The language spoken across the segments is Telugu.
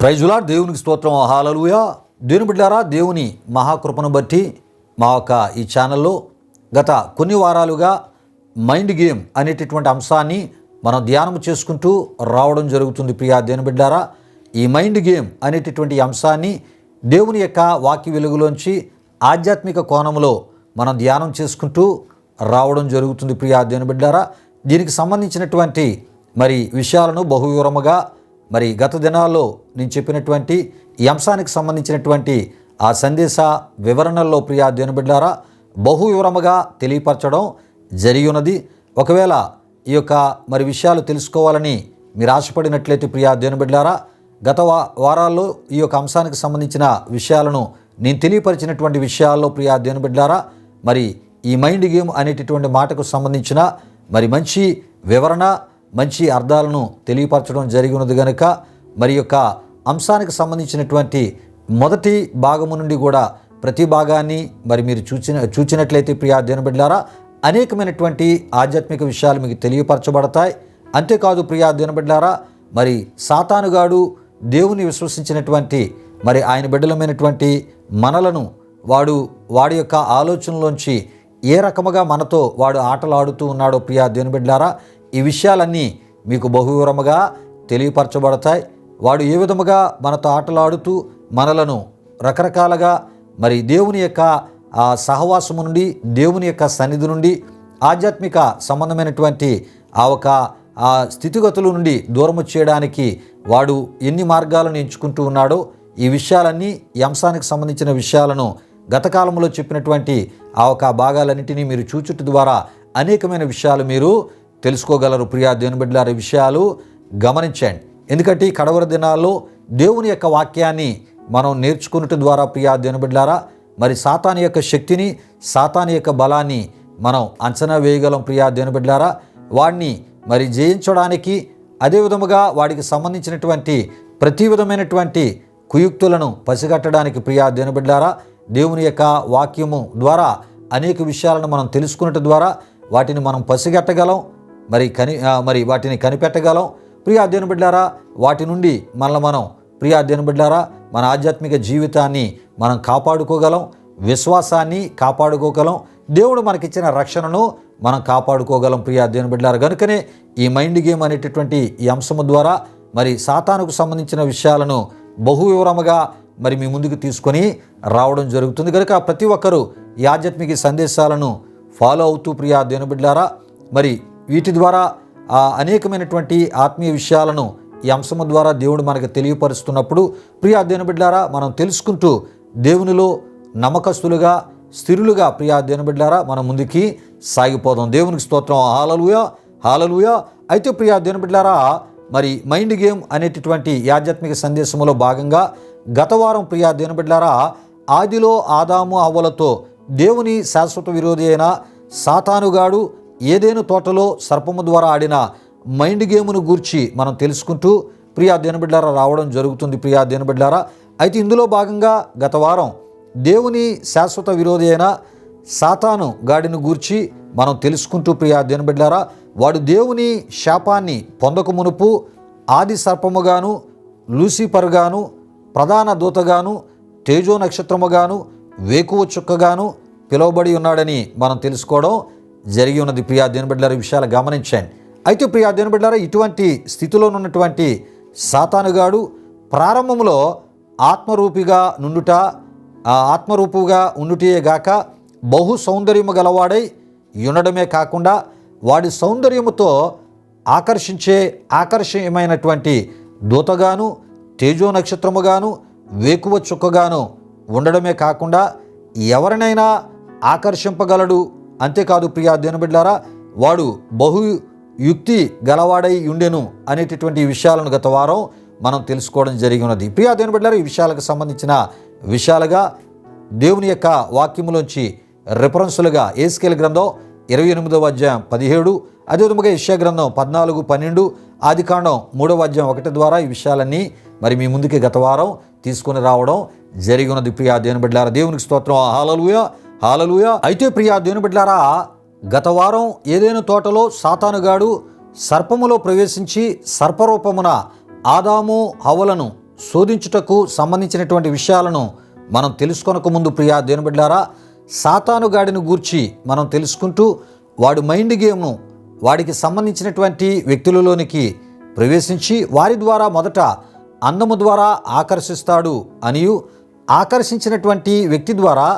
ప్రైజులా దేవునికి స్తోత్రం. హాలలుయా దేవుని బిడ్డారా దేవుని మహాకృపను బట్టి మా యొక్క ఈ ఛానల్లో గత కొన్ని వారాలుగా మైండ్ గేమ్ అనేటటువంటి అంశాన్ని మనం ధ్యానం చేసుకుంటూ రావడం జరుగుతుంది ప్రియా దేవుని బిడ్డారా. ఈ మైండ్ గేమ్ అనేటటువంటి అంశాన్ని దేవుని యొక్క వాక్య వెలుగులోంచి ఆధ్యాత్మిక కోణంలో మనం ధ్యానం చేసుకుంటూ రావడం జరుగుతుంది ప్రియా దేవుని బిడ్డారా. దీనికి సంబంధించినటువంటి మరి విషయాలను బహువివరముగా మరి గత దినాల్లో నేను చెప్పినటువంటి ఈ అంశానికి సంబంధించినటువంటి ఆ సందేశ వివరణల్లో ప్రియా దేవుని బిడ్డారా బహు వివరముగా తెలియపరచడం జరిగి ఉన్నది ఒకవేళ ఈ యొక్క మరి విషయాలు తెలుసుకోవాలని మీరు ఆశపడినట్లయితే ప్రియా దేవుని బిడ్డారా గత వారాల్లో ఈ యొక్క అంశానికి సంబంధించిన విషయాలను నేను తెలియపరిచినటువంటి విషయాల్లో ప్రియా దేవుని బిడ్డారా మరి ఈ మైండ్ గేమ్ అనేటటువంటి మాటకు సంబంధించిన మరి మంచి వివరణ మంచి అర్థాలను తెలియపరచడం జరిగి ఉన్నది కనుక మరి యొక్క అంశానికి సంబంధించినటువంటి మొదటి భాగము నుండి కూడా ప్రతి భాగాన్ని మరి మీరు చూచిన చూచినట్లయితే ప్రియా దేని బిడ్డారా అనేకమైనటువంటి ఆధ్యాత్మిక విషయాలు మీకు తెలియపరచబడతాయి. అంతేకాదు ప్రియా దేని బిడ్డారా మరి సాతానుగాడు దేవుని విశ్వసించినటువంటి మరి ఆయన బిడ్డలమైనటువంటి మనలను వాడు వాడి యొక్క ఆలోచనలోంచి ఏ రకముగా మనతో వాడు ఆటలు ఆడుతూ ఉన్నాడో ప్రియా దేవుని బిడ్డారా ఈ విషయాలన్నీ మీకు బహువివరముగా తెలియపరచబడతాయి. వాడు ఏ విధముగా మనతో ఆటలాడుతూ మనలను రకరకాలుగా మరి దేవుని యొక్క ఆ సహవాసము నుండి దేవుని యొక్క సన్నిధి నుండి ఆధ్యాత్మిక సంబంధమైనటువంటి ఆ ఒక ఆ స్థితిగతుల నుండి దూరము చేయడానికి వాడు ఎన్ని మార్గాలను ఎంచుకుంటూ ఉన్నాడో ఈ విషయాలన్నీ ఈ అంశానికి సంబంధించిన విషయాలను గత కాలంలో చెప్పినటువంటి ఆ ఒక భాగాలన్నింటినీ మీరు చూచుట ద్వారా అనేకమైన విషయాలు మీరు తెలుసుకోగలరు. ప్రియా దేవుని బిడ్డలారి విషయాలు గమనించండి. ఎందుకంటే ఈ కడవర దినాల్లో దేవుని యొక్క వాక్యాన్ని మనం నేర్చుకున్నట్టు ద్వారా ప్రియా దేవుని బిడ్డలారా మరి సాతాని యొక్క శక్తిని సాతాని యొక్క బలాన్ని మనం అంచనా వేయగలం ప్రియా దేవుని బిడ్డలారా. వాడిని మరి జయించడానికి అదే విధముగా వాడికి సంబంధించినటువంటి ప్రతి విధమైనటువంటి కుయుక్తులను పసిగట్టడానికి ప్రియా దేవుని బిడ్డలారా దేవుని యొక్క వాక్యము ద్వారా అనేక విషయాలను మనం తెలుసుకున్నట్టు ద్వారా వాటిని మనం పసిగట్టగలం. మరి కని మరి వాటిని కనిపెట్టగలం. ప్రియ అధ్యయన బిడ్డారా వాటి నుండి మనల్ని మనం ప్రియ అధ్యయన బిడ్డారా మన ఆధ్యాత్మిక జీవితాన్ని మనం కాపాడుకోగలం విశ్వాసాన్ని కాపాడుకోగలం. దేవుడు మనకిచ్చిన రక్షణను మనం కాపాడుకోగలం ప్రియ అధ్యయన బిడ్డారా. కనుకనే ఈ మైండ్ గేమ్ అనేటటువంటి ఈ అంశము ద్వారా మరి సాతానుకు సంబంధించిన విషయాలను బహు వివరముగా మరి మీ ముందుకు తీసుకొని రావడం జరుగుతుంది. కనుక ప్రతి ఒక్కరూ ఈ ఆధ్యాత్మిక సందేశాలను ఫాలో అవుతూ ప్రియా దేవుని బిడ్డారా మరి వీటి ద్వారా ఆ అనేకమైనటువంటి ఆత్మీయ విషయాలను ఈ అంశము ద్వారా దేవుడు మనకు తెలియపరుస్తున్నప్పుడు ప్రియా దేవుని బిడ్డారా మనం తెలుసుకుంటూ దేవునిలో నమ్మకస్తులుగా స్థిరులుగా ప్రియా దేవుని బిడ్డారా మనం ముందుకి సాగిపోదాం. దేవునికి స్తోత్రం. హాలలుయా హాలలుయా. అయితే ప్రియా దేవుని బిడ్డారా మరి మైండ్ గేమ్ అనేటటువంటి ఆధ్యాత్మిక సందేశంలో భాగంగా గత వారం ప్రియా దేవుని బిడ్డారా ఆదిలో ఆదాము అవ్వలతో దేవుని శాశ్వత విరోధి అయిన సాతానుగాడు ఏదేను తోటలో సర్పము ద్వారా ఆడిన మైండ్ గేమ్ను గూర్చి మనం తెలుసుకుంటూ ప్రియా దేనబిడ్లారా రావడం జరుగుతుంది ప్రియా దేనబిడ్లారా. అయితే ఇందులో భాగంగా గత వారం దేవుని శాశ్వత విరోధి అయిన సాతాను గాడిని గూర్చి మనం తెలుసుకుంటూ ప్రియా దేనబిడ్లారా. వాడు దేవుని శాపాన్ని పొందక మునుపు ఆది సర్పముగాను లూసిఫర్గాను ప్రధాన దూతగాను తేజో నక్షత్రముగాను వేకువ చుక్కగాను పిలువబడి ఉన్నాడని మనం తెలుసుకోవడం జరిగి ఉన్నది. ప్రియా దేనిబిడ్డారు ఈ విషయాలు గమనించండి. అయితే ప్రియా దేనిబిడ్డారా ఇటువంటి స్థితిలో ఉన్నటువంటి సాతానుగాడు ప్రారంభంలో ఆత్మరూపిగా నుండుట ఆత్మరూపుగా ఉండుటే గాక బహు సౌందర్యము గలవాడై ఉండడమే కాకుండా వాడి సౌందర్యముతో ఆకర్షించే ఆకర్షణీయమైనటువంటి దూతగాను తేజో నక్షత్రముగాను వేకువ చుక్కగాను ఉండడమే కాకుండా ఎవరినైనా ఆకర్షింపగలడు అంతేకాదు ప్రియా దేనబిడ్లారా వాడు బహు యుక్తి గలవాడై ఉండెను అనేటటువంటి విషయాలను గత వారం మనం తెలుసుకోవడం జరిగి ఉన్నది. ప్రియా దేనబిడ్లారా ఈ విషయాలకు సంబంధించిన విషయాలుగా దేవుని యొక్క వాక్యములోంచి రిఫరెన్సులుగా ఏస్కేల్ గ్రంథం ఇరవై ఎనిమిదవ అధ్యాయం పదిహేడు అదేవిధంగా ఇష్యా గ్రంథం పద్నాలుగు పన్నెండు ఆదికాండం మూడవ అధ్యాయం ఒకటి ద్వారా ఈ విషయాలన్నీ మరి మీ ముందుకి గత వారం తీసుకొని రావడం జరిగి ఉన్నది. ప్రియా దేని బిడ్డారా దేవునికి స్తోత్రం. ఆహాలలుగా హాలలుయ. అయితే ప్రియా దేవుని బిడ్డారా గత వారం ఏదైనా తోటలో సాతానుగాడు సర్పములో ప్రవేశించి సర్పరూపమున ఆదాము హవలను శోధించుటకు సంబంధించినటువంటి విషయాలను మనం తెలుసుకొనక ముందు ప్రియా దేని బిడ్డారా సాతానుగాడిని గూర్చి మనం తెలుసుకుంటూ వాడు మైండ్ గేమ్ను వాడికి సంబంధించినటువంటి వ్యక్తులలోనికి ప్రవేశించి వారి ద్వారా మొదట అందము ద్వారా ఆకర్షిస్తాడు అనియు ఆకర్షించినటువంటి వ్యక్తి ద్వారా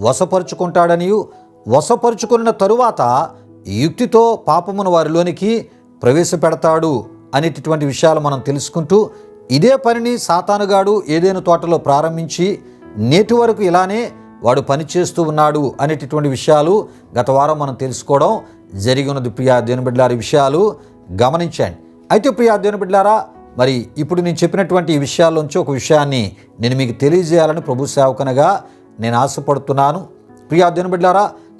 వశపరుచుకుంటాడనియు. వశపరుచుకున్న తరువాత యుక్తితో పాపమును వారిలోనికి ప్రవేశపెడతాడు అనేటటువంటి విషయాలు మనం తెలుసుకుంటూ ఇదే పనిని సాతానుగాడు ఏదైనా తోటలో ప్రారంభించి నేటి వరకు ఇలానే వాడు పనిచేస్తూ ఉన్నాడు అనేటటువంటి విషయాలు గత వారం మనం తెలుసుకోవడం జరిగినది. ప్రియా దేనిబిడ్లారి విషయాలు గమనించండి. అయితే ప్రియా దేనిబిడ్లారా మరి ఇప్పుడు నేను చెప్పినటువంటి ఈ విషయాల్లోంచి ఒక విషయాన్ని నేను మీకు తెలియజేయాలని ప్రభు సేవకనగా నేను ఆశపడుతున్నాను. ప్రియా దేని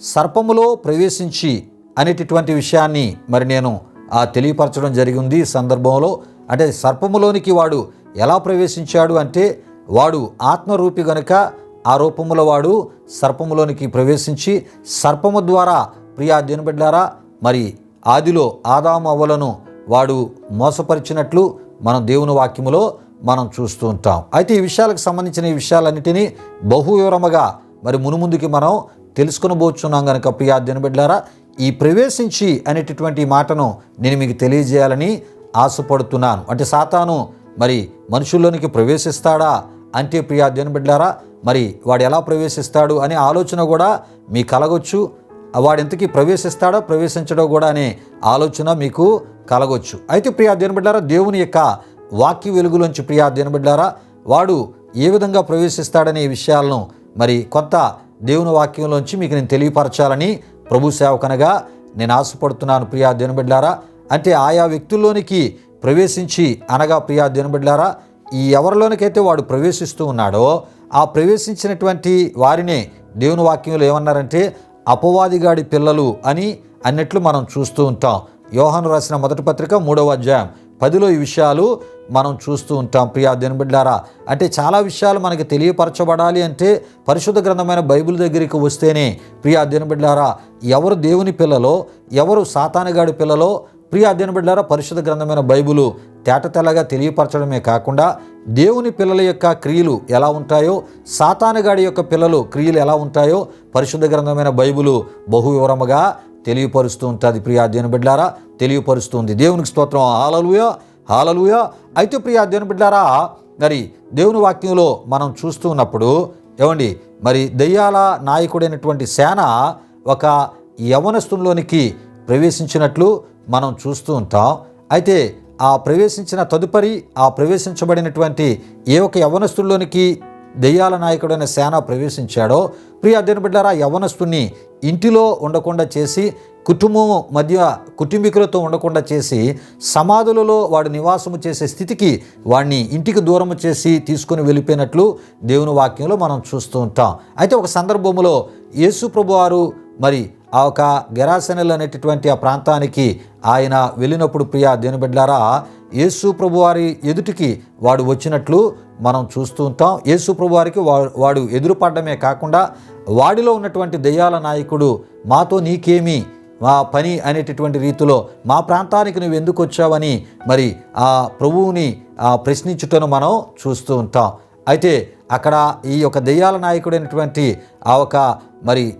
సర్పములో ప్రవేశించి అనేటటువంటి విషయాన్ని మరి నేను ఆ తెలియపరచడం జరిగింది ఈ సందర్భంలో. అంటే సర్పములోనికి వాడు ఎలా ప్రవేశించాడు అంటే వాడు ఆత్మరూపి గనుక ఆ రూపముల వాడు సర్పములోనికి ప్రవేశించి సర్పము ద్వారా ప్రియా దినబిడ్డారా మరి ఆదిలో ఆదాము అవ్వలను వాడు మోసపరిచినట్లు మనం దేవుని వాక్యములో మనం చూస్తూ ఉంటాం. అయితే ఈ విషయాలకు సంబంధించిన ఈ విషయాలన్నిటినీ బహు వివరముగా మరి మునుముందుకి మనం తెలుసుకొనబోచున్నాం కనుక ప్రియా బిడ్డారా ఈ ప్రవేశించి అనేటటువంటి మాటను నేను మీకు తెలియజేయాలని ఆశపడుతున్నాను. అంటే సాతాను మరి మనుషుల్లోనికి ప్రవేశిస్తాడా అంటే ప్రియా బిడ్డారా మరి వాడు ఎలా ప్రవేశిస్తాడు అనే ఆలోచన కూడా మీకు కలగొచ్చు. వాడెంతకీ ప్రవేశిస్తాడో ప్రవేశించడో కూడా అనే ఆలోచన మీకు కలగొచ్చు. అయితే ప్రియా బిడ్డారా దేవుని యొక్క వాక్య వెలుగులోంచి ప్రియా దినబడ్డారా వాడు ఏ విధంగా ప్రవేశిస్తాడనే విషయాలను మరి కొంత దేవుని వాక్యంలోంచి మీకు నేను తెలియపరచాలని ప్రభు సేవకనగా నేను ఆశపడుతున్నాను ప్రియా దినబడ్డారా అంటే ఆయా వ్యక్తుల్లోనికి ప్రవేశించి అనగా ప్రియా దినబడ్డారా ఈ ఎవరిలోనికైతే వాడు ప్రవేశిస్తూ ఉన్నాడో ఆ ప్రవేశించినటువంటి వారినే దేవుని వాక్యంలో ఏమన్నారంటే అపవాదిగాడి పిల్లలు అని అన్నట్లు మనం చూస్తూ ఉంటాం. యోహాను రాసిన మొదటి పత్రిక మూడవ అధ్యాయం పదిలో ఈ విషయాలు మనం చూస్తూ ఉంటాం. ప్రియా బిడ్డారా అంటే చాలా విషయాలు మనకి తెలియపరచబడాలి అంటే పరిశుద్ధ గ్రంథమైన బైబిల్ దగ్గరికి వస్తేనే ప్రియా బిడ్డారా ఎవరు దేవుని పిల్లలో ఎవరు సాతానగాడి పిల్లలో ప్రియా బిడ్డారా పరిశుద్ధ గ్రంథమైన బైబులు తేట తెల్లగా తెలియపరచడమే కాకుండా దేవుని పిల్లల యొక్క క్రియలు ఎలా ఉంటాయో సాతానగాడి యొక్క పిల్లలు క్రియలు ఎలా ఉంటాయో పరిశుద్ధ గ్రంథమైన బైబిలు బహు వివరముగా తెలియపరుస్తూ ఉంటుంది ప్రియా బిడ్డారా తెలియపరుస్తుంది. దేవునికి స్తోత్రం. హాలలుయ హాలలుయ అయితే ప్రియా బిడ్డారా మరి దేవుని వాక్యంలో మనం చూస్తూ ఉన్నప్పుడు ఏమండి మరి దయ్యాల నాయకుడైనటువంటి సేన ఒక యవనస్థంలోనికి ప్రవేశించినట్లు మనం చూస్తూ ఉంటాం. అయితే ఆ ప్రవేశించిన తదుపరి ఆ ప్రవేశించబడినటువంటి ఏ ఒక యవనస్తుల్లోనికి దెయ్యాల నాయకుడైన సేన ప్రవేశించాడో. ప్రియ అర్జున బిడ్డారా యవనస్తుని ఇంటిలో ఉండకుండా చేసి కుటుంబం మధ్య కుటుంబీకులతో ఉండకుండా చేసి సమాధులలో వాడు నివాసము చేసే స్థితికి వాడిని ఇంటికి దూరము చేసి తీసుకొని వెళ్ళిపోయినట్లు దేవుని వాక్యంలో మనం చూస్తూ ఉంటాం. అయితే ఒక సందర్భంలో యేసు ప్రభువారు మరి ఆ ఒక గెరాసెనల్ అనేటటువంటి ఆ ప్రాంతానికి ఆయన వెళ్ళినప్పుడు ప్రియా దేని బిడ్డారా యేసు ప్రభు వారి ఎదుటికి వాడు వచ్చినట్లు మనం చూస్తూ ఉంటాం. యేసు ప్రభు వారికి వాడు ఎదురుపడమే కాకుండా వాడిలో ఉన్నటువంటి దయ్యాల నాయకుడు మాతో నీకేమి మా పని అనేటటువంటి రీతిలో మా ప్రాంతానికి నువ్వు ఎందుకు వచ్చావని మరి ఆ ప్రభువుని ప్రశ్నించుటను మనం చూస్తూ ఉంటాం. అయితే అక్కడ ఈ యొక్క దెయ్యాల నాయకుడైనటువంటి ఆ ఒక మరి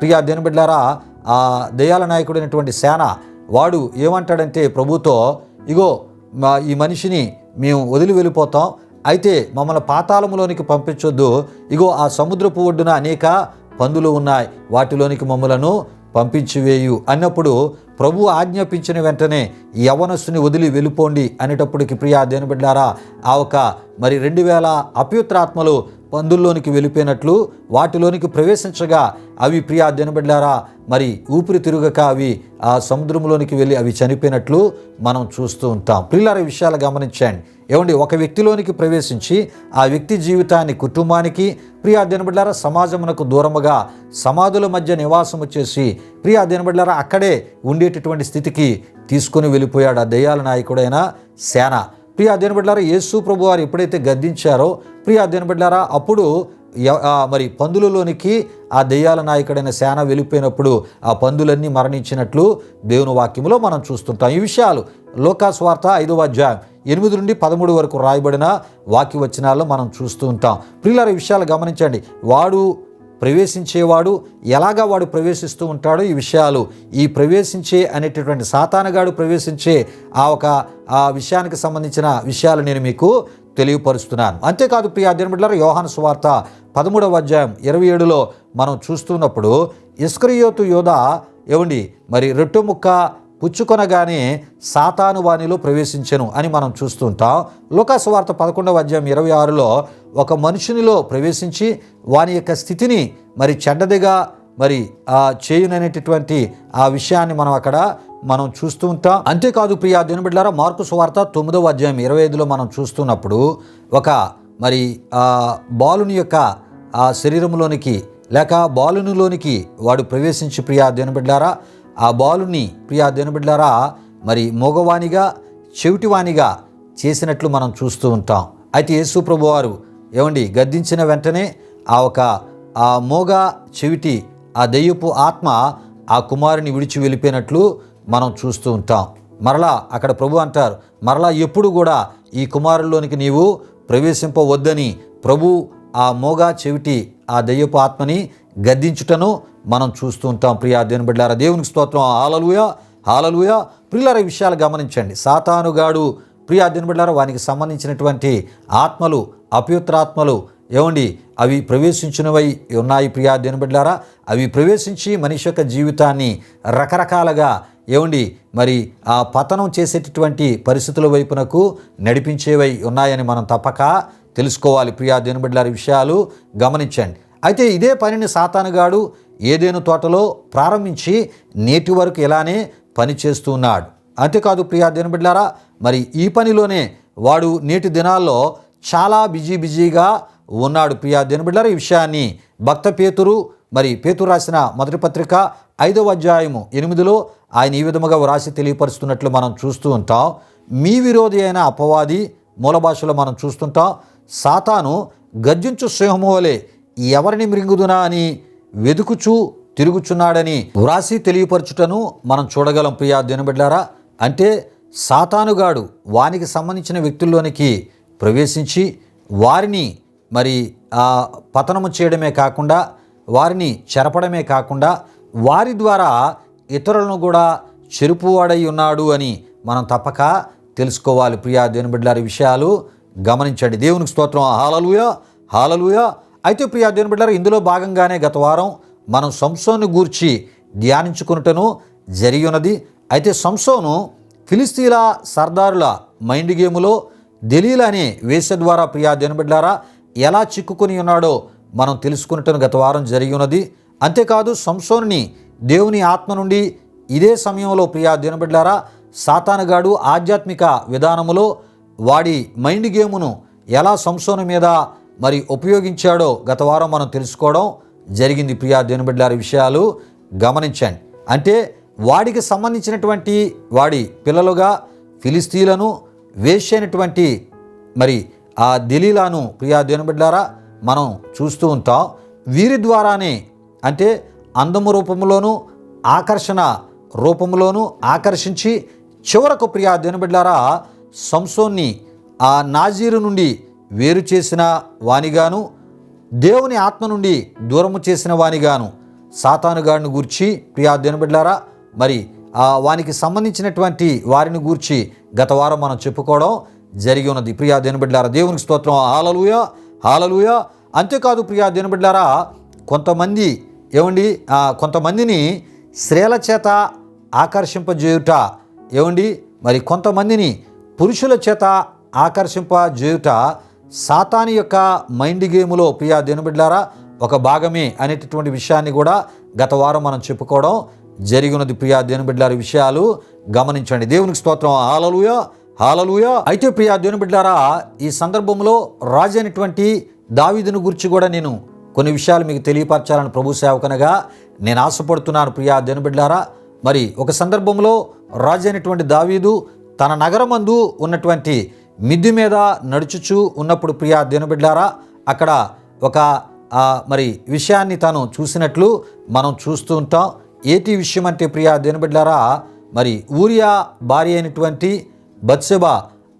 ప్రియా దినబిడ్లారా ఆ దెయ్యాల నాయకుడైనటువంటి సేన వాడు ఏమంటాడంటే ప్రభుతో ఇగో మా ఈ మనిషిని మేము వదిలి వెళ్ళిపోతాం. అయితే మమ్మల్ని పాతాళములోనికి పంపించొద్దు. ఇగో ఆ సముద్రపు ఒడ్డున అనేక పందులు ఉన్నాయి. వాటిలోనికి మమ్మలను పంపించివేయు. అన్నప్పుడు ప్రభు ఆజ్ఞాపించిన వెంటనే యవనస్సుని వదిలి వెళ్ళిపోండి అనేటప్పటికి ప్రియా దేని బిడ్డారా ఆ ఒక మరి రెండు వేల అప్యుత్రాత్మలు పందుల్లోనికి వెళ్ళిపోయినట్లు వాటిలోనికి ప్రవేశించగా అవి ప్రియా దినబడ్డారా మరి ఊపిరి తిరుగక అవి ఆ సముద్రంలోనికి వెళ్ళి అవి చనిపోయినట్లు మనం చూస్తూ ఉంటాం. పిల్లల విషయాలు గమనించండి. ఏమండి ఒక వ్యక్తిలోనికి ప్రవేశించి ఆ వ్యక్తి జీవితాన్ని కుటుంబానికి ప్రియా దినబడ్లారా సమాజమునకు దూరముగా సమాధుల మధ్య నివాసము చేసి ప్రియా దినబడ్లారా అక్కడే ఉండేటటువంటి స్థితికి తీసుకొని వెళ్ళిపోయాడు ఆ దయ్యాల నాయకుడైన సేన. ప్రియ అధ్యయన బిడ్డారా యేసు ప్రభు వారు ఎప్పుడైతే గద్దించారో ప్రియా బిడ్డారా అప్పుడు మరి పందులలోనికి ఆ దెయ్యాల నాయకుడైన సేన వెళ్ళిపోయినప్పుడు ఆ పందులన్నీ మరణించినట్లు దేవుని వాక్యంలో మనం చూస్తుంటాం. ఈ విషయాలు లోకాస్వార్త ఐదవ అధ్యాయం ఎనిమిది నుండి పదమూడు వరకు రాయబడిన వాక్య వచనాల్లో మనం చూస్తూ ఉంటాం ప్రియులార విషయాలు గమనించండి. వాడు ప్రవేశించేవాడు ఎలాగా వాడు ప్రవేశిస్తూ ఉంటాడో ఈ విషయాలు ఈ ప్రవేశించే అనేటటువంటి సాతానగాడు ప్రవేశించే ఆ ఒక ఆ విషయానికి సంబంధించిన విషయాలు నేను మీకు తెలియపరుస్తున్నాను. అంతేకాదు ప్రియ దినబిడ్లారా యోహాను సువార్త పదమూడవ అధ్యాయం ఇరవై ఏడులో మనం చూస్తున్నప్పుడు ఇస్క్రియోతు యోధ ఏమండి మరి రొట్టె ముక్క పుచ్చుకొనగానే సాతాను వాణిలో ప్రవేశించెను అని మనం చూస్తుంటాం లోకాసు వార్త పదకొండవ అధ్యాయం ఇరవై ఆరులో ఒక మనుషునిలో ప్రవేశించి వాని యొక్క స్థితిని మరి చెడ్డదిగా మరి ఆ చేయుననేటటువంటి ఆ విషయాన్ని మనం అక్కడ మనం చూస్తూ ఉంటాం. అంతేకాదు ప్రియా దినబిడ్లారా మార్కు సువార్త తొమ్మిదవ అధ్యాయం ఇరవై ఐదులో మనం చూస్తున్నప్పుడు ఒక మరి ఆ బాలుని యొక్క ఆ శరీరంలోనికి లేక బాలునిలోనికి వాడు ప్రవేశించి ప్రియా దినబిడ్లారా ఆ బాలుని ప్రియా దినబిడ్లారా మరి మూగవాణిగా చెవిటివానిగా చేసినట్లు మనం చూస్తూ ఉంటాం. అయితే యేసు ప్రభు వారు ఏమండి గద్దించిన వెంటనే ఆ ఒక ఆ మోగ చెవిటి ఆ దెయ్యపు ఆత్మ ఆ కుమారుని విడిచి వెళ్ళిపోయినట్లు మనం చూస్తూ ఉంటాం. మరలా అక్కడ ప్రభు అంటారు మరలా ఎప్పుడు కూడా ఈ కుమారుల్లోనికి నీవు ప్రవేశింపవద్దని ప్రభు ఆ మోగా చెవిటి ఆ దెయ్యపు ఆత్మని గద్దించుటను మనం చూస్తూ ఉంటాం. ప్రియా దేవుని బిడ్డారా దేవునికి స్తోత్రం. హాలలుయ హాలలుయ ప్రియులార ఈ విషయాలు గమనించండి. సాతానుగాడు ప్రియా దేవుని బిడ్డారా వానికి సంబంధించినటువంటి ఆత్మలు అపవిత్రాత్మలు ఏమండి? అవి ప్రవేశించినవై ఉన్నాయి ప్రియా దేవుని బిడ్డారా అవి ప్రవేశించి మనిషి యొక్క జీవితాన్ని రకరకాలుగా ఏమండి? మరి ఆ పతనం చేసేటటువంటి పరిస్థితుల వైపునకు నడిపించేవై ఉన్నాయని మనం తప్పక తెలుసుకోవాలి. ప్రియా దేవుని బిడ్డలారి విషయాలు గమనించండి. అయితే ఇదే పనిని సాతానుగాడు ఏదేను తోటలో ప్రారంభించి నేటి వరకు ఇలానే పని అంతేకాదు ప్రియా దేవుని మరి ఈ పనిలోనే వాడు నేటి దినాల్లో చాలా బిజీ బిజీగా ఉన్నాడు. ప్రియా దేవుని ఈ విషయాన్ని భక్త పేతురు మరి పేతురు రాసిన మొదటి పత్రిక ఐదవ అధ్యాయము ఎనిమిదిలో ఆయన ఈ విధముగా వ్రాసి తెలియపరుస్తున్నట్లు మనం చూస్తూ ఉంటాం. మీ విరోధి అయిన అపవాది మూల భాషలో మనం చూస్తుంటాం. సాతాను గర్జించు సింహము వలె ఎవరిని మృంగుదునా అని వెదుకుచూ తిరుగుచున్నాడని వ్రాసి తెలియపరచుటను మనం చూడగలం ప్రియా దినబిడ్లారా. అంటే సాతానుగాడు వానికి సంబంధించిన వ్యక్తుల్లోనికి ప్రవేశించి వారిని మరి ఆ పతనము చేయడమే కాకుండా వారిని చెరపడమే కాకుండా వారి ద్వారా ఇతరులను కూడా చెరుపువాడై ఉన్నాడు అని మనం తప్పక తెలుసుకోవాలి ప్రియా దేవుని బిడ్డలారి విషయాలు గమనించండి. దేవునికి స్తోత్రం. హాలలుయ హాలలుయ అయితే ప్రియా దేవుని ఇందులో భాగంగానే గత వారం మనం సంసోను గూర్చి ధ్యానించుకున్నటను జరిగి ఉన్నది. అయితే సంసోను ఫిలిస్తీన్ల సర్దారుల మైండ్ గేములో దలీల్ అనే వేస ద్వారా ప్రియా దేవుని ఎలా చిక్కుకుని ఉన్నాడో మనం తెలుసుకున్నటను గత వారం జరిగి ఉన్నది. అంతేకాదు సంసోనుని దేవుని ఆత్మ నుండి ఇదే సమయంలో ప్రియా దినబిడ్లారా సాతానుగాడు ఆధ్యాత్మిక విధానములో వాడి మైండ్ గేమును ఎలా సంసోను మీద మరి ఉపయోగించాడో గత వారం మనం తెలుసుకోవడం జరిగింది. ప్రియా దినబిడ్లారి విషయాలు గమనించండి. అంటే వాడికి సంబంధించినటువంటి వాడి పిల్లలుగా ఫిలిస్తీన్లను వేషైనటువంటి మరి ఆ దిలీలాను ప్రియా దేవునిబిడ్లారా మనం చూస్తూ ఉంటాం. వీరి ద్వారానే అంటే అందము రూపంలోనూ ఆకర్షణ రూపంలోనూ ఆకర్షించి చివరకు ప్రియా దేవునిబిడ్లారా సంసోన్ని ఆ నాజీరు నుండి వేరు చేసిన వానిగాను దేవుని ఆత్మ నుండి దూరము చేసిన వానిగాను. సాతానుగాడిని గూర్చి ప్రియా దేవునిబిడ్లారా మరి ఆ వానికి సంబంధించినటువంటి వారిని గూర్చి గత వారం మనం చెప్పుకోవడం జరిగి ఉన్నది. ప్రియా దేనిబిడ్లారా దేవునికి స్తోత్రం. హాలలుయ హాలలుయ. అంతేకాదు ప్రియా దేనిబిడ్లారా కొంతమంది ఏమండి కొంతమందిని స్త్రీల చేత ఆకర్షింపజేయుట ఏమండి మరి కొంతమందిని పురుషుల చేత ఆకర్షింపజేయుట సాతాని యొక్క మైండ్ గేములో ప్రియా దేనుబిడ్లారా ఒక భాగమే అనేటటువంటి విషయాన్ని కూడా గత వారం మనం చెప్పుకోవడం జరిగినది ప్రియా దేనుబిడ్లారి విషయాలు. గమనించండి. దేవునికి స్తోత్రం. హాలలుయ హాలలుయ. అయితే ప్రియా దేనుబిడ్లారా ఈ సందర్భంలో రాజు అయినటువంటి దావీదుని గురించి కూడా నేను కొన్ని విషయాలు మీకు తెలియపరచాలని ప్రభు సేవకనగా నేను ఆశపడుతున్నాను ప్రియా దేనుబిడ్లారా మరి ఒక సందర్భంలో రాజు అయినటువంటి దావీదు తన నగరమందు ఉన్నటువంటి మిద్ది మీద నడుచుచూ ఉన్నప్పుడు ప్రియా దేవుని అక్కడ ఒక మరి విషయాన్ని తాను చూసినట్లు మనం చూస్తూ ఉంటాం. ఏటి విషయం అంటే ప్రియా దేనిబిడ్లారా మరి ఊరియా భార్య అయినటువంటి బత్సెబ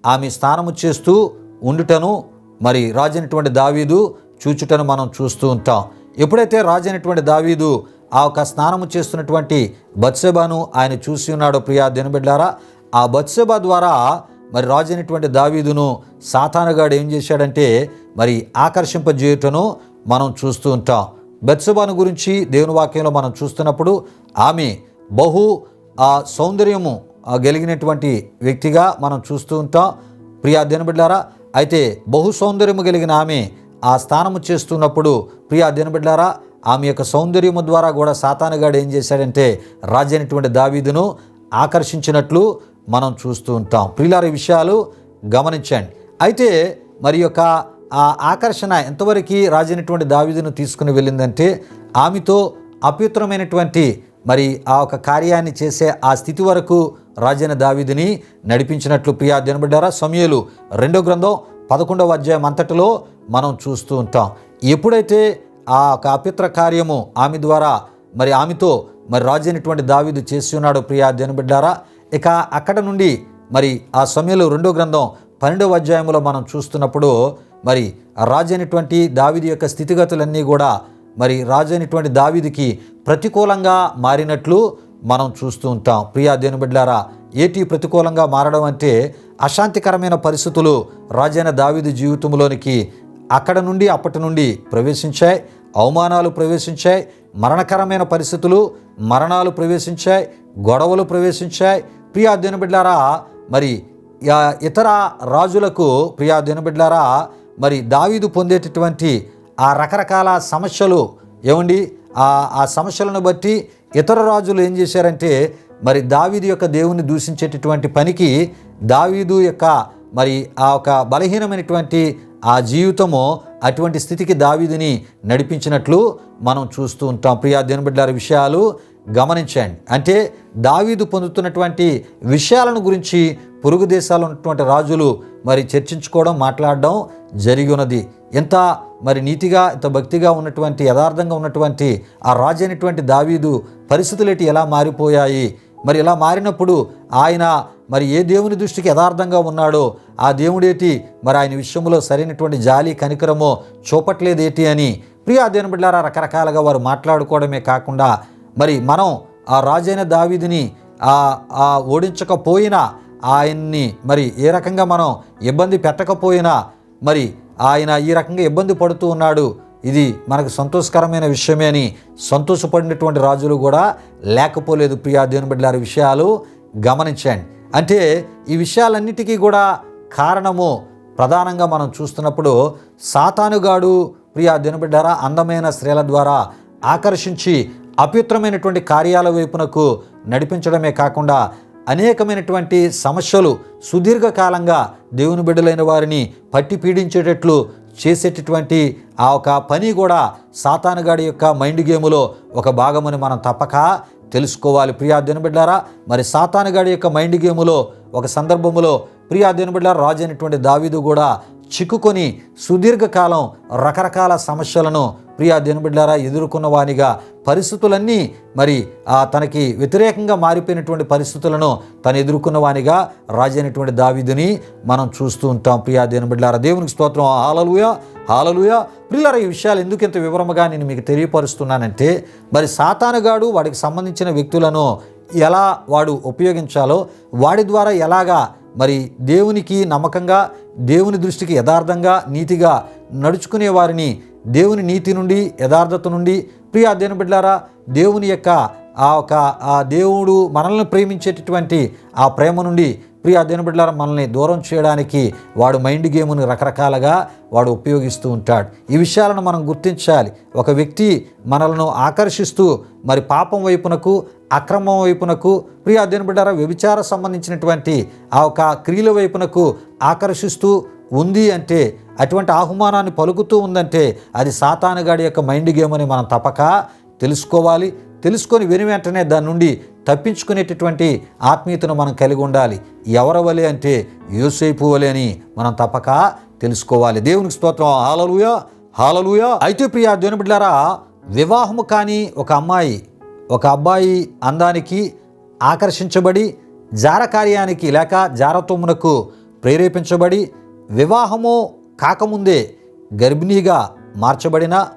ఆమె స్నానము చేస్తూ ఉండుటను మరి రాజైనటువంటి దావీదు చూచుటను మనం చూస్తూ ఉంటాం. ఎప్పుడైతే రాజైనటువంటి దావీదు ఆ యొక్క స్నానము చేస్తున్నటువంటి బత్సెబాను ఆయన చూసి ఉన్నాడో ప్రియా దినబిడ్డారా ఆ బత్సెబ ద్వారా మరి రాజైనటువంటి దావీదును సాతానుగాడు ఏం చేశాడంటే మరి ఆకర్షింపజేయుటను మనం చూస్తూ ఉంటాం. బెత్సబాను గురించి దేవుని వాక్యంలో మనం చూస్తున్నప్పుడు ఆమె బహు ఆ సౌందర్యము కలిగినటువంటి వ్యక్తిగా మనం చూస్తూ ఉంటాం. ప్రియా దినబిడ్డారా అయితే బహు సౌందర్యము కలిగిన ఆమె ఆ స్థానము చేస్తున్నప్పుడు ప్రియా దినబిడ్డారా ఆమె యొక్క సౌందర్యము ద్వారా కూడా సాతానుగాడు ఏం చేశాడంటే రాజైనటువంటి దావీదును ఆకర్షించినట్లు మనం చూస్తూ ఉంటాం. ప్రిలారి విషయాలు గమనించండి. అయితే మరి యొక్క ఆ ఆకర్షణ ఎంతవరకు రాజైనటువంటి దావీదును తీసుకుని వెళ్ళిందంటే ఆమెతో అపవిత్రమైనటువంటి మరి ఆ ఒక కార్యాన్ని చేసే ఆ స్థితి వరకు రాజైన దావిదిని నడిపించినట్లు ప్రియా దినబడ్డారా? సమయలు రెండో గ్రంథం పదకొండవ అధ్యాయం అంతటిలో మనం చూస్తూ ఉంటాం. ఎప్పుడైతే ఆ ఒక అపిత్ర కార్యము ఆమె ద్వారా మరి ఆమెతో మరి రాజైనటువంటి దావీదు చేసి ఉన్నాడు ప్రియా దినబడ్డారా? ఇక అక్కడ నుండి మరి ఆ సమయంలో రెండో గ్రంథం పన్నెండవ అధ్యాయంలో మనం చూస్తున్నప్పుడు మరి రాజైనటువంటి దావిది యొక్క స్థితిగతులన్నీ కూడా మరి రాజైనటువంటి దావిదికి ప్రతికూలంగా మారినట్లు మనం చూస్తూ ఉంటాం. ప్రియా దేని బిడ్డారా ఏటి ప్రతికూలంగా మారడం అంటే అశాంతికరమైన పరిస్థితులు రాజైన దావిది జీవితంలోనికి అక్కడ నుండి అప్పటి నుండి ప్రవేశించాయి. అవమానాలు ప్రవేశించాయి. మరణకరమైన పరిస్థితులు మరణాలు ప్రవేశించాయి. గొడవలు ప్రవేశించాయి. ప్రియా దినబిడ్లారా మరి ఇతర రాజులకు ప్రియా దినబిడ్లారా మరి దావీదు పొందేటటువంటి ఆ రకరకాల సమస్యలు ఏమండి? ఆ సమస్యలను బట్టి ఇతర రాజులు ఏం చేశారంటే మరి దావీదు యొక్క దేవుని దూషించేటటువంటి పనికి దావీదు యొక్క మరి ఆ ఒక బలహీనమైనటువంటి ఆ జీవితము అటువంటి స్థితికి దావీదుని నడిపించినట్లు మనం చూస్తూ ఉంటాం. ప్రియా దినబిడ్డారి విషయాలు గమనించండి. అంటే దావీదు పొందుతున్నటువంటి విషయాలను గురించి పొరుగు దేశాల్లో ఉన్నటువంటి రాజులు మరి చర్చించుకోవడం మాట్లాడడం జరిగి ఉన్నది ఎంత మరి నీతిగా ఇంత భక్తిగా ఉన్నటువంటి యథార్థంగా ఉన్నటువంటి ఆ రాజు అయినటువంటి దావీదు పరిస్థితులేటి ఎలా మారిపోయాయి? మరి ఇలా మారినప్పుడు ఆయన మరి ఏ దేవుని దృష్టికి యథార్థంగా ఉన్నాడో ఆ దేవుడేటి మరి ఆయన విషయంలో సరైనటువంటి జాలి కనికరమో చూపట్లేదేటి అని ప్రియా దేవుని బిడ్డారా రకరకాలుగా వారు మాట్లాడుకోవడమే కాకుండా మరి మనం ఆ రాజైన దావీదిని ఆ ఓడించకపోయినా ఆయన్ని మరి ఏ రకంగా మనం ఇబ్బంది పెట్టకపోయినా మరి ఆయన ఈ రకంగా ఇబ్బంది పడుతూ ఉన్నాడు ఇది మనకు సంతోషకరమైన విషయమే అని సంతోషపడినటువంటి రాజులు కూడా లేకపోలేదు ప్రియా దేవుని బిడ్డలారి విషయాలు గమనించండి. అంటే ఈ విషయాలన్నిటికీ కూడా కారణము ప్రధానంగా మనం చూస్తున్నప్పుడు సాతానుగాడు ప్రియా దినబిడ్డారా అందమైన స్త్రీల ద్వారా ఆకర్షించి అపవిత్రమైనటువంటి కార్యాల వైపునకు నడిపించడమే కాకుండా అనేకమైనటువంటి సమస్యలు సుదీర్ఘకాలంగా దేవుని బిడ్డలైన వారిని పట్టి పీడించేటట్లు చేసేటటువంటి ఆ ఒక పని కూడా సాతానుగాడి యొక్క మైండ్ గేములో ఒక భాగమని మనం తప్పక తెలుసుకోవాలి. ప్రియా దినబిడ్డారా మరి సాతానుగాడి యొక్క మైండ్ గేములో ఒక సందర్భములో ప్రియా దినబిడ్డ రాజు అయినటువంటి దావీదు కూడా చిక్కుకొని సుదీర్ఘకాలం రకరకాల సమస్యలను ప్రియా దినబిడ్డారా ఎదుర్కొన్న వానిగా పరిస్థితులన్నీ మరి ఆ తనకి వ్యతిరేకంగా మారిపోయినటువంటి పరిస్థితులను తను ఎదుర్కొన్న వానిగా రాజైనటువంటి దావీదుని మనం చూస్తూ ఉంటాం. ప్రియా దినబిడ్డారా దేవునికి స్తోత్రం. హాలలుయ హాలలుయ. పిల్లర ఈ విషయాలు ఎందుకు ఇంత వివరముగా నేను మీకు తెలియపరుస్తున్నానంటే మరి సాతానుగాడు వాడికి సంబంధించిన వ్యక్తులను ఎలా వాడు ఉపయోగించాలో వాడి ద్వారా ఎలాగా మరి దేవునికి నమ్మకంగా దేవుని దృష్టికి యథార్థంగా నీతిగా నడుచుకునే వారిని దేవుని నీతి నుండి యథార్థత నుండి ప్రియ అధ్యయన బిడ్డారా దేవుని యొక్క ఆ ఒక ఆ దేవుడు మనల్ని ప్రేమించేటటువంటి ఆ ప్రేమ నుండి ప్రియ అధ్యయన బిడ్డారా మనల్ని దూరం చేయడానికి వాడు మైండ్ గేమ్ని రకరకాలుగా వాడు ఉపయోగిస్తూ ఉంటాడు. ఈ విషయాలను మనం గుర్తించాలి. ఒక వ్యక్తి మనలను ఆకర్షిస్తూ మరి పాపం వైపునకు అక్రమం వైపునకు ప్రియ అధ్యయన బిడ్డార వ్యభిచార సంబంధించినటువంటి ఆ ఒక క్రియల వైపునకు ఆకర్షిస్తూ ఉంది అంటే అటువంటి ఆహ్వానాన్ని పలుకుతూ ఉందంటే అది సాతానుగాడి యొక్క మైండ్ గేమ్ అని మనం తప్పక తెలుసుకోవాలి. తెలుసుకొని విని వెంటనే దాని నుండి తప్పించుకునేటటువంటి ఆత్మీయతను మనం కలిగి ఉండాలి. ఎవరి వలె అంటే యోసేపు వలె అని మనం తప్పక తెలుసుకోవాలి. దేవునికి స్తోత్రం. హాలలుయా హాలలుయా. అయితే ప్రియ దేవుని బిడ్డారా వివాహము కానీ ఒక అమ్మాయి ఒక అబ్బాయి అందానికి ఆకర్షించబడి జారకార్యానికి లేక జారత్వమునకు ప్రేరేపించబడి వివాహము కాకముందే గర్భిణీగా మార్చబడిన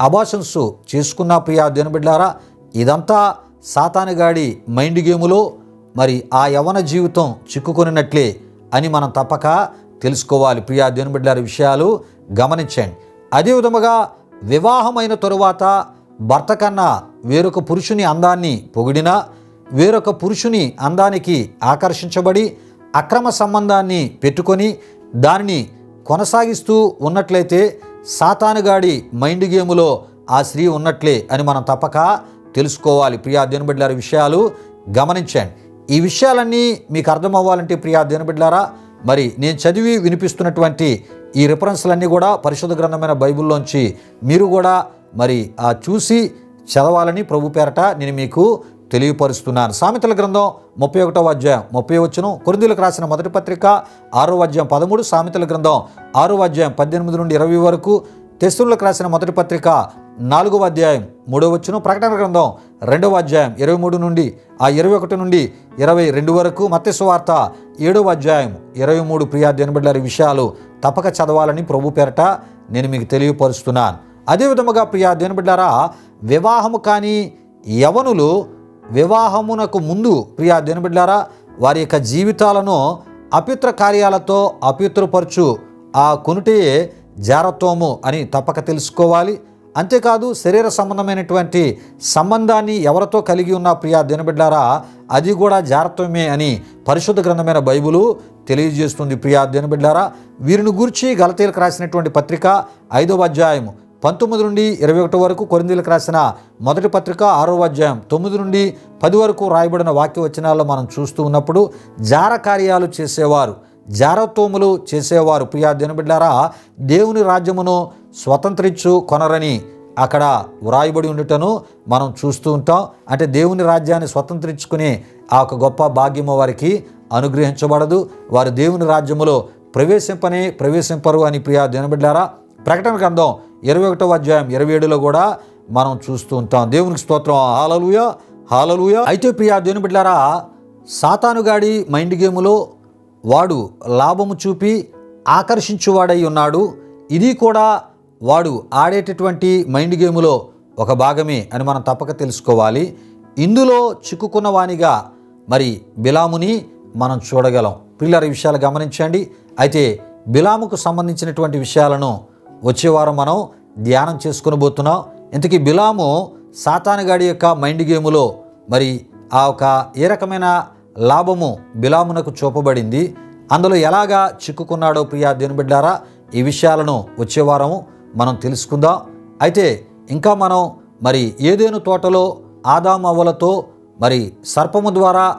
అబాషన్స్ చేసుకున్న ప్రియా బిడ్డారా ఇదంతా సాతానుగాడి మైండ్ గేములో మరి ఆ యవన జీవితం చిక్కుకొనినట్లే అని మనం తప్పక తెలుసుకోవాలి. ప్రియా బిడ్డారి విషయాలు గమనించండి. అదే విధముగా వివాహమైన తరువాత భర్త కన్నా వేరొక పురుషుని అందాన్ని పొగిడినా వేరొక పురుషుని అందానికి ఆకర్షించబడి అక్రమ సంబంధాన్ని పెట్టుకొని దానిని కొనసాగిస్తూ ఉన్నట్లయితే సాతానుగాడి మైండ్ గేములో ఆ స్త్రీ ఉన్నట్లే అని మనం తప్పక తెలుసుకోవాలి. ప్రియా బిడ్డారి విషయాలు గమనించండి. ఈ విషయాలన్నీ మీకు అర్థం అవ్వాలంటే ప్రియా బిడ్డారా మరి నేను చదివి వినిపిస్తున్నటువంటి ఈ రిఫరెన్స్లన్నీ కూడా పరిశుద్ధ గ్రంథమైన బైబిల్లోంచి మీరు కూడా మరి ఆ చూసి చదవాలని ప్రభు పేరట నేను మీకు తెలియపరుస్తున్నాను. సామెతల గ్రంథం ముప్పై ఒకటో అధ్యాయం ముప్పై వచ్చును కొరిందులకు రాసిన మొదటి పత్రిక ఆరో అధ్యాయం పదమూడు సామెతల గ్రంథం ఆరో అధ్యాయం పద్దెనిమిది నుండి ఇరవై వరకు తెస్తులకు రాసిన మొదటి పత్రిక నాలుగవ అధ్యాయం మూడవ వచ్చును ప్రకటన గ్రంథం రెండవ అధ్యాయం ఇరవై మూడు నుండి ఆ ఇరవై ఒకటి నుండి ఇరవై రెండు వరకు మత్స్యవార్త ఏడవ అధ్యాయం ఇరవై మూడు ప్రియా దినబిడ్డారి విషయాలు తప్పక చదవాలని ప్రభు పేరట నేను మీకు తెలియపరుస్తున్నాను. అదేవిధముగా ప్రియా దినబిడ్డారా వివాహము కానీ యవనులు వివాహమునకు ముందు ప్రియా దినబిడ్డారా వారి యొక్క జీవితాలను అపిత్ర కార్యాలతో అపిత్రపరచు ఆ కొనుటే జారత్వము అని తప్పక తెలుసుకోవాలి. అంతేకాదు శరీర సంబంధమైనటువంటి సంబంధాన్ని ఎవరితో కలిగి ఉన్న ప్రియా దినబిడ్డారా అది కూడా జారత్వమే అని పరిశుద్ధ గ్రంథమైన బైబులు తెలియజేస్తుంది ప్రియా దినబిడ్డారా వీరిని గూర్చి గలతీలకు రాసినటువంటి పత్రిక ఐదవ అధ్యాయము పంతొమ్మిది నుండి ఇరవై ఒకటి వరకు కొరిందీలకు రాసిన మొదటి పత్రిక ఆరో అధ్యాయం తొమ్మిది నుండి పది వరకు రాయబడిన వాక్య వచనాల్లో మనం చూస్తూ ఉన్నప్పుడు జార కార్యాలు చేసేవారు జారత్వములు చేసేవారు. ప్రియా దినబిడ్డారా దేవుని రాజ్యమును స్వతంత్రించు కొనరని అక్కడ వ్రాయబడి ఉండుటను మనం చూస్తూ ఉంటాం. అంటే దేవుని రాజ్యాన్ని స్వతంత్రించుకునే ఆ ఒక గొప్ప భాగ్యము వారికి అనుగ్రహించబడదు. వారు దేవుని రాజ్యములో ప్రవేశింపనే ప్రవేశింపరు అని ప్రియా దినబిడ్డారా ప్రకటన గ్రంథం ఇరవై ఒకటో అధ్యాయం ఇరవై ఏడులో కూడా మనం చూస్తూ ఉంటాం. దేవునికి స్తోత్రం. హాలలుయ హాలలుయ అయితే ప్రియా దేవుని బిడ్డారా సాతానుగాడి మైండ్ గేములో వాడు లాభము చూపి ఆకర్షించువాడై ఉన్నాడు. ఇది కూడా వాడు ఆడేటటువంటి మైండ్ గేములో ఒక భాగమే అని మనం తప్పక తెలుసుకోవాలి. ఇందులో చిక్కుకున్న వానిగా మరి బిలాముని మనం చూడగలం. పిల్లల విషయాలు గమనించండి. అయితే బిలాముకు సంబంధించినటువంటి విషయాలను వచ్చే వారం మనం ధ్యానం చేసుకుని పోతున్నాం ఇంతకీ బిలాము సాతానుగాడి యొక్క మైండ్ గేములో మరి ఆ ఒక ఏ రకమైన లాభము బిలామునకు చూపబడింది? అందులో ఎలాగా చిక్కుకున్నాడో ప్రియా బిడ్డారా? ఈ విషయాలను వచ్చేవారము మనం తెలుసుకుందాం. అయితే ఇంకా మనం మరి ఏదేను తోటలో ఆదామవ్వలతో మరి సర్పము ద్వారా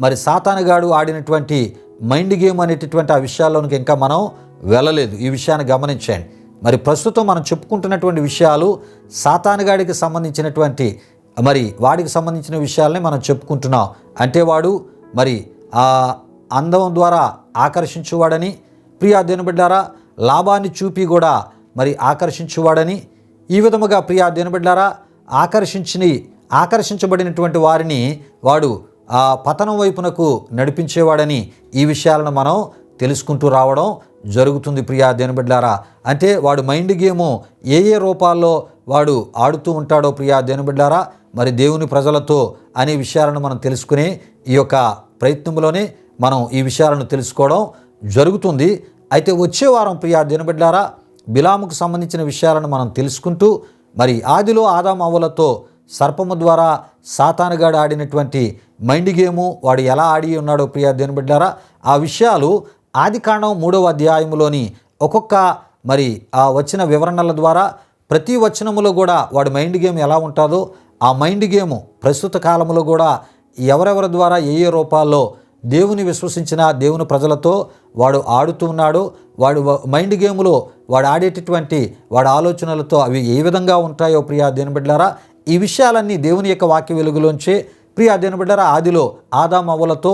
మరి సాతానుగాడు ఆడినటువంటి మైండ్ గేమ్ అనేటటువంటి ఆ విషయాల్లోనికి ఇంకా మనం వెళ్ళలేదు. ఈ విషయాన్ని గమనించండి. మరి ప్రస్తుతం మనం చెప్పుకుంటున్నటువంటి విషయాలు సాతానుగాడికి సంబంధించినటువంటి మరి వాడికి సంబంధించిన విషయాలని మనం చెప్పుకుంటున్నాం. అంటే వాడు మరి ఆ అందం ద్వారా ఆకర్షించువాడని ప్రియా బిడ్డారా లాభాన్ని చూపి కూడా మరి ఆకర్షించువాడని ఈ విధముగా ప్రియా బిడ్డారా ఆకర్షించిని ఆకర్షించబడినటువంటి వారిని వాడు ఆ పతనం వైపునకు నడిపించేవాడని ఈ విషయాలను మనం తెలుసుకుంటూ రావడం జరుగుతుంది ప్రియా దేనిబిడ్లారా అంటే వాడు మైండ్ గేము ఏ ఏ రూపాల్లో వాడు ఆడుతూ ఉంటాడో ప్రియా దేనిబిడ్లారా మరి దేవుని ప్రజలతో అనే విషయాలను మనం తెలుసుకునే ఈ యొక్క ప్రయత్నంలోనే మనం ఈ విషయాలను తెలుసుకోవడం జరుగుతుంది. అయితే వచ్చే వారం ప్రియా దినబిడ్డారా బిలాముకు సంబంధించిన విషయాలను మనం తెలుసుకుంటూ మరి ఆదిలో ఆదాం సర్పము ద్వారా సాతానుగాడు ఆడినటువంటి మైండ్ గేము వాడు ఎలా ఆడి ఉన్నాడో ప్రియా దినబిడ్డారా ఆ విషయాలు ఆది కాండం మూడవ అధ్యాయంలోని ఒక్కొక్క మరి ఆ వచ్చిన వివరణల ద్వారా ప్రతి వచనములో కూడా వాడి మైండ్ గేమ్ ఎలా ఉంటుందో ఆ మైండ్ గేము ప్రస్తుత కాలంలో కూడా ఎవరెవరి ద్వారా ఏ ఏ రూపాల్లో దేవుని విశ్వసించిన దేవుని ప్రజలతో వాడు ఆడుతూ ఉన్నాడు వాడు వ- మైండ్ గేములో వాడు ఆడేటటువంటి వాడి ఆలోచనలతో అవి ఏ విధంగా ఉంటాయో ప్రియా దేనిబిడ్డారా ఈ విషయాలన్నీ దేవుని యొక్క వాక్య వెలుగులోంచే. ప్రియా దేనిబిడ్డారా ఆదిలో ఆదామవ్వలతో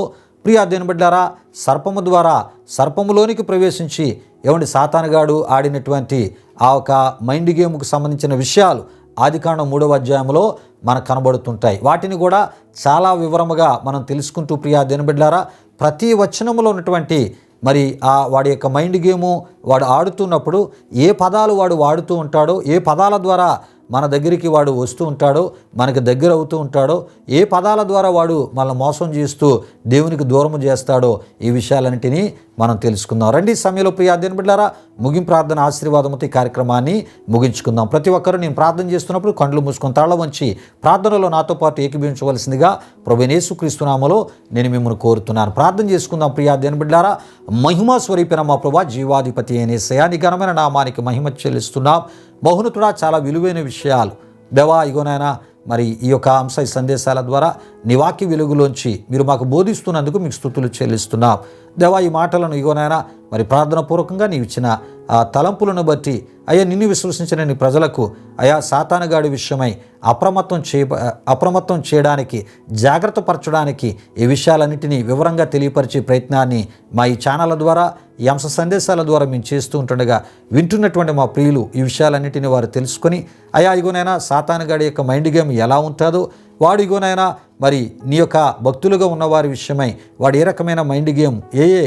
ప్రియా దేనిబిడ్డారా సర్పము ద్వారా సర్పములోనికి ప్రవేశించి ఏమండి సాతానగాడు ఆడినటువంటి ఆ ఒక మైండ్ గేమ్కు సంబంధించిన విషయాలు ఆదికాండం మూడవ అధ్యాయంలో మనకు కనబడుతుంటాయి. వాటిని కూడా చాలా వివరముగా మనం తెలుసుకుంటూ ప్రియా దినబిడ్లారా ప్రతి వచనములో ఉన్నటువంటి మరి ఆ వాడి యొక్క మైండ్ గేము వాడు ఆడుతున్నప్పుడు ఏ పదాలు వాడు వాడుతూ ఉంటాడో ఏ పదాల ద్వారా మన దగ్గరికి వాడు వస్తూ ఉంటాడో మనకి దగ్గర అవుతూ ఉంటాడో ఏ పదాల ద్వారా వాడు మనల్ని మోసం చేస్తూ దేవునికి దూరము చేస్తాడో ఈ విషయాలన్నింటినీ మనం తెలుసుకుందాం. రండి సమయంలో ప్రియ అధ్యయన బిడ్డారా ముగింపు ప్రార్థన ఆశీర్వాదంతో ఈ కార్యక్రమాన్ని ముగించుకుందాం. ప్రతి ఒక్కరూ నేను ప్రార్థన చేస్తున్నప్పుడు కండ్లు మూసుకొని తాళ వంచి ప్రార్థనలో నాతో పాటు ఏకీభవించవలసిందిగా ప్రభునేసుక్రీస్తునామలో నేను మిమ్మల్ని కోరుతున్నాను. ప్రార్థన చేసుకుందాం ప్రియ అధ్యయన బిడ్డారా మహిమా స్వరూపిన మా ప్రభా జీవాధిపతి అనే శయాని ఘనమైన నామానికి మహిమ చెల్లిస్తున్నాం. బహునతుడా చాలా విలువైన విషయాలు. దేవా ఇగోనైనా మరి ఈ యొక్క అంశ ఈ సందేశాల ద్వారా నివాకి వెలుగులోంచి మీరు మాకు బోధిస్తున్నందుకు మీకు స్థుతులు చెల్లిస్తున్నాం. దేవా ఈ మాటలను ఇగోనైనా మరి ప్రార్థనపూర్వకంగా నీవు ఇచ్చిన ఆ తలంపులను బట్టి అయ్యా నిన్ను విశ్వసించిన నీ ప్రజలకు అయా సాతానగాడి విషయమై అప్రమత్తం చే అప్రమత్తం చేయడానికి జాగ్రత్త పరచడానికి ఈ విషయాలన్నింటినీ వివరంగా తెలియపరిచే ప్రయత్నాన్ని మా ఈ ఛానళ్ళ ద్వారా ఈ అంశ సందేశాల ద్వారా మేము చేస్తూ ఉంటుండగా వింటున్నటువంటి మా ప్రియులు ఈ విషయాలన్నింటినీ వారు తెలుసుకొని అయా ఇగోనైనా సాతానగాడి యొక్క మైండ్ గేమ్ ఎలా ఉంటుందో వాడు ఇగోనైనా మరి నీ యొక్క భక్తులుగా ఉన్నవారి విషయమై వాడు ఏ రకమైన మైండ్ గేమ్ ఏ ఏ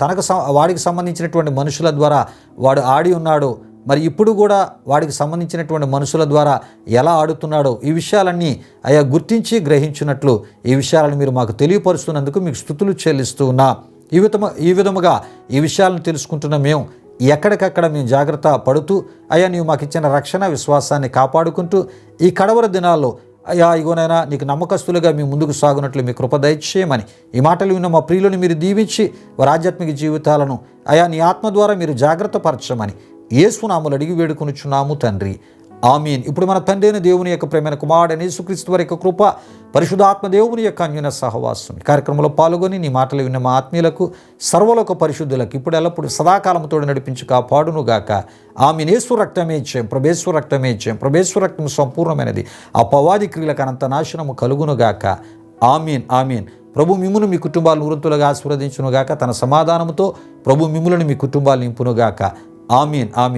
తనకు వాడికి సంబంధించినటువంటి మనుషుల ద్వారా వాడు ఆడి ఉన్నాడు. మరి ఇప్పుడు కూడా వాడికి సంబంధించినటువంటి మనుషుల ద్వారా ఎలా ఆడుతున్నాడో ఈ విషయాలన్నీ అయా గుర్తించి గ్రహించినట్లు ఈ విషయాలను మీరు మాకు తెలియపరుస్తున్నందుకు మీకు స్థుతులు చెల్లిస్తూ ఉన్నా. ఈ విధము ఈ విధముగా ఈ విషయాలను తెలుసుకుంటున్న మేము ఎక్కడికక్కడ మేము జాగ్రత్త పడుతూ అయ్యా నీవు మాకు ఇచ్చిన రక్షణ విశ్వాసాన్ని కాపాడుకుంటూ ఈ కడవర దినాల్లో అయ్యా ఇగోనైనా నీకు నమ్మకస్తులుగా మీ ముందుకు సాగునట్లు మీ కృప దయచేయమని ఈ మాటలు విన్న మా ప్రియులను మీరు దీవించి వారి ఆధ్యాత్మిక జీవితాలను అయా నీ ఆత్మ ద్వారా మీరు జాగ్రత్త పరచమని ఏసునాములు అడిగి వేడుకొనుచున్నాము తండ్రి. ఆమీన్. ఇప్పుడు మన తండ్రి దేవుని యొక్క ప్రేమైన కుమారుడని యేసుక్రీస్తు వారి యొక్క కృప పరిశుధాత్మ దేవుని యొక్క అన్యున సహవాసం కార్యక్రమంలో పాల్గొని నీ మాటలు విన్న మా ఆత్మీయులకు సర్వలోక పరిశుద్ధులకు ఇప్పుడు ఎల్లప్పుడు సదాకాలంతో నడిపించు కాపాడును గాక. ఆమె ఏసు రక్తమే ఇచ్చాం ప్రభేశ్వర రక్తమే ఇచ్చాం ప్రభేశ్వర రక్తం సంపూర్ణమైనది. ఆ పవాది క్రియలకు అనంత నాశనము కలుగును గాక. ఆమీన్ ఆమీన్. ప్రభు మిమ్మును మీ కుటుంబాలను వృత్తులుగా ఆశీర్వదించునుగాక తన సమాధానంతో ప్రభు మిమ్ములను మీ కుటుంబాలు నింపునుగాక ఆమీన్ ఆమీన్.